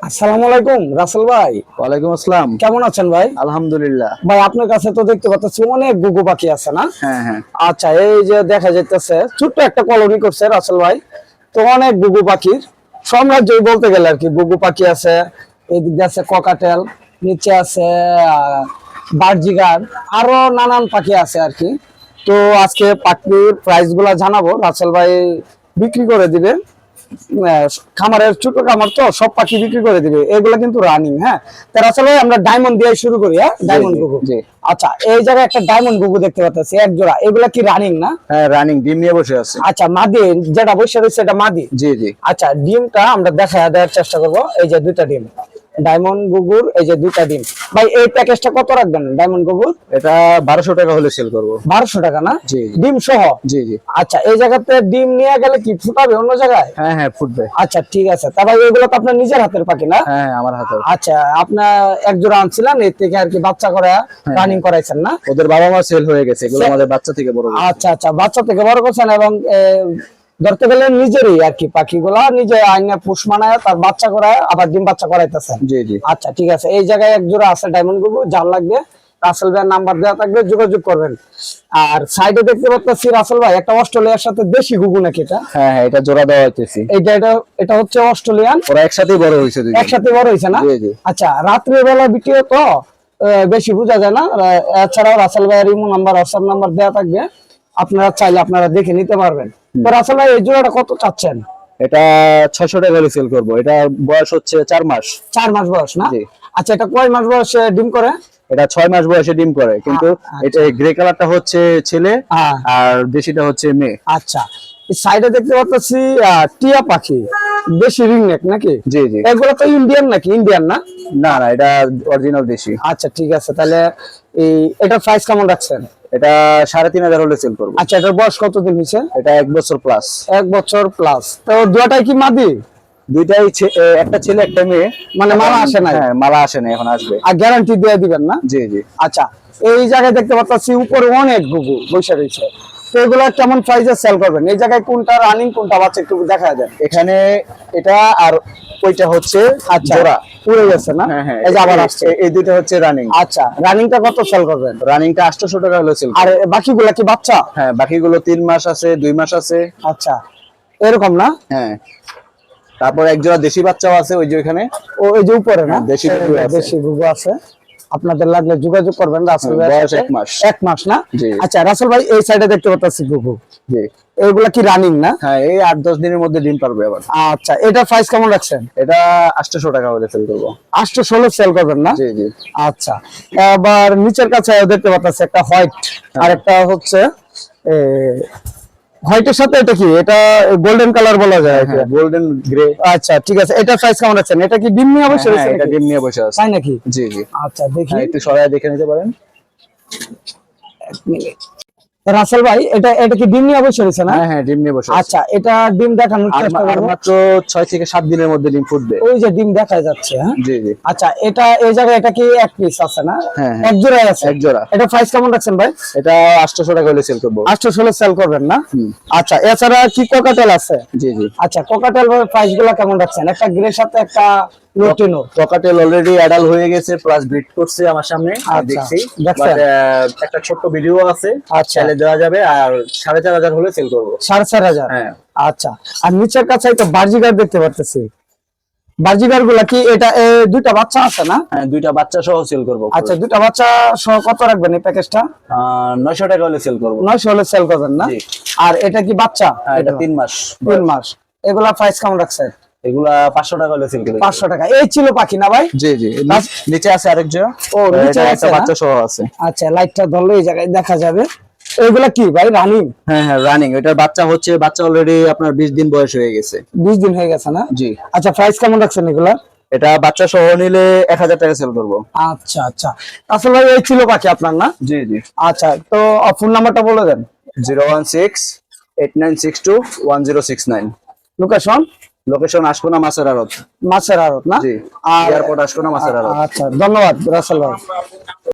আসসালামু আলাইকুম রাসেল ভাই। ওয়ালাইকুম আসসালাম। কেমন আছেন ভাই? আলহামদুলিল্লাহ। ভাই আপনার কাছে তো দেখতে পাচ্ছি অনেক গুগু পাখি আছে না? হ্যাঁ হ্যাঁ। আচ্ছা এই যে দেখা যাইতেছে ছোট্ট একটা কলোনি করছে রাসেল ভাই। তো অনেক গুগু পাখির সাম্রাজ্যই বলতে গেলে আর কি গুগু পাখি আছে এদিক আছে ককাটেল নিচে আছে বার্জিগার আরও নানান পাখি আছে আর কি। তো আজকে পাখির প্রাইসগুলা জানাব রাসেল ভাই বিক্রি করে দিবে। আহ, খামারের ছোট খামার তো সব পাখি বিক্রি করে দিবে। এগুলা কিন্তু রানিং হ্যাঁ? তার আসলে আমরা ডায়মন্ড দিয়ে শুরু করি হ্যাঁ? ডায়মন্ড গুগু আচ্ছা এই জায়গায় একটা ডায়মন্ড গুগু দেখতে পাচ্ছি এক জোড়া। এগুলা কি রানিং না? হ্যাঁ রানিং ডিম নিয়ে বসে আছে। আচ্ছা মাদি যেটা বসে রয়েছে এটা মাদি? জি জি। আচ্ছা ডিমটা আমরা দেখা দেওয়ার চেষ্টা করব এই যে দুইটা ডিম। ডায়মন্ড গুগুর এই যে দুইটা ডিম। ভাই এই প্যাকেজটা কত রাখবেন ডায়মন্ড গুগুর? এটা বারোশো টাকা হলে সেল করব। বারোশো টাকা না? জি। ডিম সহ? জি জি। আচ্ছা এই জায়গাতে ডিম নিয়ে গেলে কি ফুটাবে অন্য জায়গায়? হ্যাঁ হ্যাঁ ফুটবে। আচ্ছা ঠিক আছে। তা ভাই এগুলো তো আপনার নিজের হাতের পাখি না? হ্যাঁ হ্যাঁ, আমার হাতে আচ্ছা আপনার এক জোড়া আনছিলেন এর থেকে আর কি বাচ্চা করে রানিং করাইছেন না? ওদের বাবা মা সেল হয়ে গেছে এগুলো আমাদের বাচ্চা থেকে বড় আচ্ছা আচ্ছা বাচ্চা থেকে বড় করছেন এবং ধরতে গেলে নিজেরই আর কি পাখিগুলা নিজে আইনে পুষ মানায় তার বাচ্চা করায় আবার ডিম বাচ্চা জি জি। আচ্ছা ঠিক আছে। এই জায়গায় এক জোড়া আছে ডায়মন্ড গুগু যার লাগবে রাসেল ভাইয়ের নাম্বার দেওয়া থাকবে যোগাযোগ করবেন। আর সাইডে দেখতে পাচ্ছি রাসেল ভাই একটা অস্ট্রেলিয়ার সাথে দেশি গুগু নাকি এটা? হ্যাঁ হ্যাঁ এটা জোড়া দেওয়া হইতেছি। এইটা এটা এটা হচ্ছে অস্ট্রেলিয়ান। ওরা একসাথেই বড় দুজন। একসাথে বড় হয়েছে না। আচ্ছা রাত্রে বেলা বিটিও তো বেশি বোঝা যায় না। এছাড়াও রাসেল ভাইয়ের ইমো নাম্বার হোয়াটসঅ্যাপ নাম্বার দেওয়া থাকবে। আপনারা চাইলে আপনারা দেখে নিতে পারবেন। তো রাসেল ভাই এই জোড়াটা কত চাচ্ছেন? এটা ছয়শো টাকা হলে সেল করব। এটা বয়স হচ্ছে চার মাস। চার মাস বয়স না। আচ্ছা এটা কয় মাস বয়সে ডিম করে? এটা ছয় মাস বয়সে ডিম করে কিন্তু আচ্ছা। এটা গ্রে কালারটা হচ্ছে ছেলে। আর দেশিটা হচ্ছে মেয়ে। আচ্ছা। সাইডে দেখতে পাচ্ছি টিয়া পাখি দেশি রিংনেক নাকি? জি জি। এগুলো তো ইন্ডিয়ান নাকি? ইন্ডিয়ান না? না না এটা অরিজিনাল দেশি। আচ্ছা ঠিক আছে তাহলে এই এটা প্রাইস কেমন রাখছেন? এটা সাড়ে তিন হাজার হলে সেল করব। আচ্ছা এটার বয়স কতদিন হয়েছে? এটা এক বছর প্লাস এক বছর প্লাস তো দুটাই কি মাদি? দুইটাই একটা ছেলে একটা মেয়ে। মানে মালা আসে না হ্যাঁ মালা আসে না এখন আসবে। আর গ্যারান্টি দিয়ে দিবেন না? জি জি। আচ্ছা এই জায়গায় দেখতে পাচ্ছি উপরে অনেক গুগু বৈশাখ রয়েছে। তো এগুলো কেমন প্রাইসে সেল করবেন? এই জায়গায় কোনটা রানিং কোনটা বাচ্চা একটু দেখা যায়। এখানে এটা আর ওইটা হচ্ছে আচ্ছা। পুড়ে গেছে না? হ্যাঁ হ্যাঁ এই যে আবার আসছে। এই- হচ্ছে রানিং আচ্ছা রানিংটা কত সেল করবেন? রানিংটা আটশোশো টাকা হলে সেল আর বাকিগুলা কি বাচ্চা? হ্যাঁ বাকিগুলো তিন মাস আছে দুই মাস আছে। আচ্ছা এরকম না? হ্যাঁ। তারপর এক জোড়া দেশি বাচ্চাও আছে ওই যে ওইখানে। ওই যে উপরে না? হ্যাঁ, দেশি। দেশি গুগু আছে। আপনাদের লাগলে যোগাযোগ করবেন রাসেল সাথে। এক মাস। এক মাস না? আচ্ছা রাসেল ভাই এই সাইডে দেখতে পাচ্ছি গুগু জি। এগুলা কি রানিং না? হ্যাঁ এই আট দশ দিনের মধ্যে ডিম পারবে আবার। আচ্ছা এটা প্রাইস কেমন রাখছেন? এটা আটশোশো টাকা হলে সেল করব। আটশো ষোলো সেল করবেন না? জি জি। আচ্ছা আবার নিচের কাছে দেখতে পাচ্ছি একটা হোয়াইট আর একটা হচ্ছে হোয়াইটের সাথে এটা কি? এটা গোল্ডেন কালার বলা যায় এটা। গোল্ডেন গ্রে আচ্ছা ঠিক আছে। এটা সাইজ কেমন আছেন এটা কি ডিম নিয়ে বসে আছে এটা ডিম নিয়ে বসে আছে। তাই নাকি? জি জি। আচ্ছা দেখি। হ্যাঁ, একটু সরায় দেখে নিতে পারেন। এক মিনিট। রাসেল ভাই এটা এটা কি ডিম নিয়ে অবশ্যই রয়েছে না? হ্যাঁ হ্যাঁ ডিম নিয়ে বসে আচ্ছা এটা ডিম দেখানোর চেষ্টা করব। মাত্র ছয় থেকে সাত দিনের মধ্যে ডিম ফুটবে। ওই যে ডিম দেখা যাচ্ছে হ্যাঁ? জি জি। আচ্ছা এটা এই জায়গায় এটা কি এক পিস আছে না? হ্যাঁ, হ্যাঁ। এক জোড়া আছে? এক জোড়া। এটা প্রাইস কেমন রাখছেন ভাই? এটা আটশোশো টাকা হলে সেল করব। আটশো ষোলো সেল করবেন না? আচ্ছা এছাড়া কি কোকাটেল আছে? জি জি। আচ্ছা কোকাটেল প্রাইসগুলো কেমন রাখছেন? একটা গ্রের সাথে একটা অলরেডি অ্যাডাল হয়ে গেছে প্লাস ব্রিড করছে আমার সামনে আচ্ছা, দেখছি। একটা ছোট্ট ভিডিও আছে আচ্ছা। দেওয়া যাবে আর সাড়ে চার হাজার হলে সেল করব। সাড়ে চার হাজার? হ্যাঁ। আচ্ছা। আর নিচের কাছে তো বার্জিগার দেখতে পারতেছি। বার্জিগারগুলা কি এটা দুইটা বাচ্চা আছে না? হ্যাঁ দুইটা বাচ্চা সহ সেল করব আচ্ছা দুইটা বাচ্চা সহ কত রাখবেন এই প্যাকেজটা? টাকা হলে সেল করব। হলে সেল করবেন না? আর এটা কি বাচ্চা? হ্যাঁ এটা তিন মাস তিন মাস। এগুলা প্রাইস কেমন রাখছেন? এগুলা পাঁচশো টাকা হলে সেল করব পাঁচশো টাকা। এই ছিল পাখি না ভাই? জি জি। নিচে আছে আরেক জোড়া। ও, নিচে আছে বাচ্চা সহ আছে। আচ্ছা লাইটটা ধরলে এই জায়গায় দেখা যাবে। এগুলা কি ভাই রানিং হ্যাঁ হ্যাঁ রানিং এটার বাচ্চা হচ্ছে বাচ্চা অলরেডি আপনার বিশ দিন বয়স হয়ে গেছে। বিশ দিন হয়ে গেছে না? জি। আচ্ছা প্রাইস কেমন রাখছেন এগুলা? এটা বাচ্চা সহ নিলে এক হাজার টাকা সেল করব। আচ্ছা আচ্ছা। আসলে ভাই এই ছিল পাখি আপনার না? জি জি। আচ্ছা তো ফোন নাম্বারটা বলে দেন। Zero one six eight nine six two one zero six nine. Location? Location Ashkona মাছের আড়ত? মাছের আড়ত না? আর এয়ারপোর্ট আশকোনা মাছের আড়ত? আচ্ছা ধন্যবাদ রাসেল ভাই।